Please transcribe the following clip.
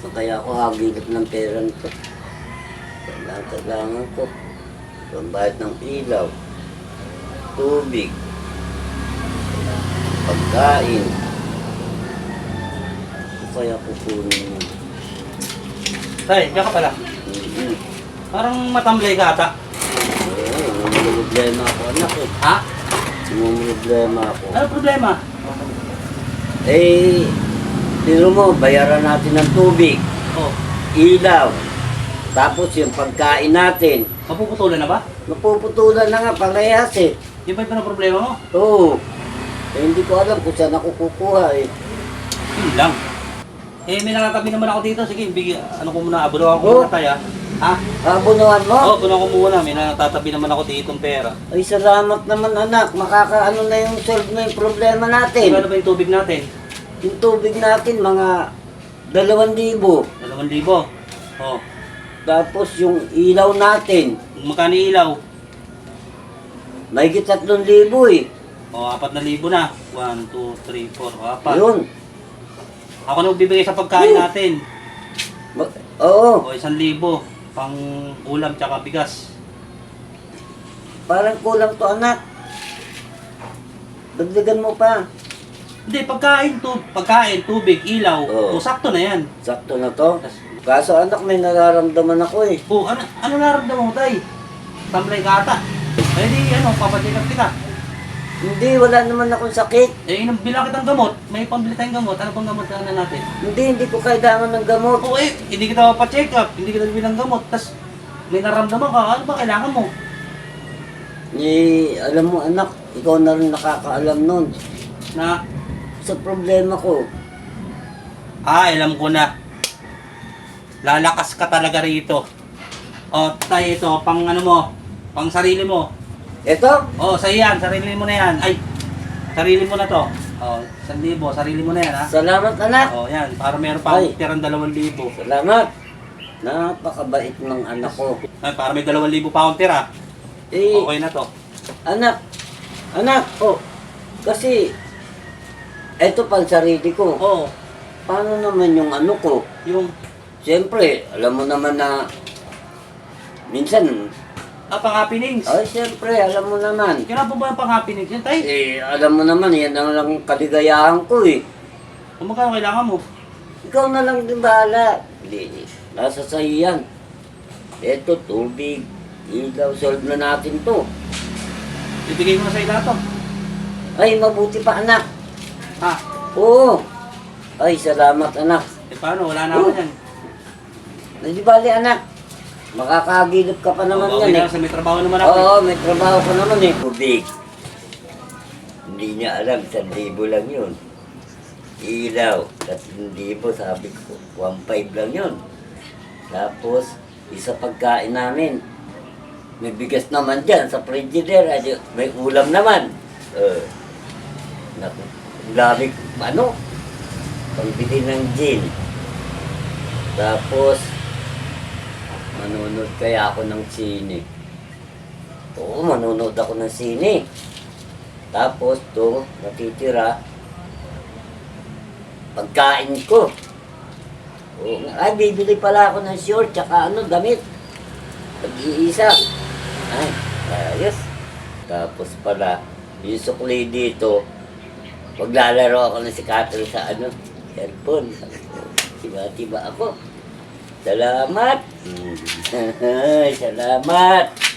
So, kaya ako hagilap ng pera nito. Kailangan, kailangan ko. Pambayad ng ilaw, tubig, pagkain. Ano kaya kukunin mo? Tay, diyan ka pala. Mm-hmm. Parang matamlay ka ata. Eh, may problema ako anak eh. Ha? May problema ako. Ano problema? Eh, tiro mo, bayaran natin ng tubig, Oh, ilaw, tapos yung pagkain natin. mapuputulan na ba? Napuputulan na nga, parehas eh. Yung ba yung problema mo? Oo. Eh, hindi ko alam kung saan ako kukuha eh. Yun lang. Eh, may nakatabi naman ako dito. Sige, bigyan, ano ko muna, abunuhan ko Oh. muna tayo. Ha? Abunuhan mo? Oo, oh, ko muna. May natatabi naman ako dito ng pera. Ay, salamat naman anak. Makakaano na yung solve na yung problema natin. Ano ba yung tubig natin? Yung tubig natin, mga dalawang libo. Dalawang libo. Oh, Tapos yung ilaw natin, magkano yung ilaw? may tatlong libo eh. Oh, apat na libo na. One, two, three, four, apat. Yun. Ako na magbibigay sa pagkain Hmm. natin. Ma- Oo. O, isang libo. Pang ulam tsaka bigas. Parang kulang to anak. Dagdagan mo pa. Hindi, pagkain, tu pagkain, tubig, ilaw. Oo. O, sakto na yan. Sakto na to. Kaso anak, may nararamdaman ako eh. Oh, ano, ano naramdaman mo, tay? Tamlay ka ata. Eh di, ano, papacheck up kita. Hindi, wala naman akong sakit. Eh, inam- bilang kitang gamot. May pambili tayong gamot. Ano pang gamot na natin? Hindi, hindi ko kailangan ng gamot. Oo, eh, hindi kita papacheck up. Hindi kita bilang gamot. Tapos, may naramdaman ka. Ano ba kailangan mo? Eh, alam mo anak, ikaw na rin nakakaalam nun. Na, Sa problema ko, ah, alam ko na. Lalakas ka talaga rito. O, tay, ito, pang ano mo, pang sarili mo. eto, O, sa yan, sarili mo na yan. Ay, sarili mo na to. O, isang libo, sarili mo na yan, ha? salamat anak. O, yan, para meron pa Ay. tirang dalawang libo. Salamat. Napakabait ng anak ko. Ay, para may dalawang libo pa akong tira. Eh, Okay na to. anak, anak, oh, kasi, eto pang sarili ko. Oo, Paano naman yung ano ko? yung, Siyempre, alam mo naman na, minsan, ah, pang happenings. ay siyempre, alam mo naman. Kailan po ba yung pang happenings yan, tay? Eh, alam mo naman, yan ang lang kaligayahan ko eh. Kung magkano kailangan mo? Ikaw na lang din bahala. Hindi, nasa sa'yo yan. Eto, tubig, ilaw, solve na natin to. Bibigay ko na sa lahat to. Ay, mabuti pa anak. Ha? Oo. Ay, salamat anak. Eh, paano? Wala na ako Oh. yan. Hindi bali anak. Makakagilip ka pa naman Oo, yan eh. sa may trabaho naman ako. eh. Oo, may trabaho ka naman eh. Tubig. Hindi niya alam, sa libo lang yun. Ilaw, tatlong libo, sabi ko, 1.5 lang yun. Tapos, isa pagkain namin. May bigas naman dyan sa frigidaire, ay, may ulam naman. Uh, naku, dami, ano, pangbili ng gin. Tapos, manonood kaya ako ng sine. Oo, manonood ako ng sine. Tapos, to, natitira, pagkain ko. Oo, ay, bibili pala ako ng short, tsaka ano, damit. Pag-iisa. Ay, ayos. Tapos pala, yung sukli dito, maglalaro ako ng si Catherine sa ano, cellphone. Tiba-tiba ako. Salamat. Ay, Salamat.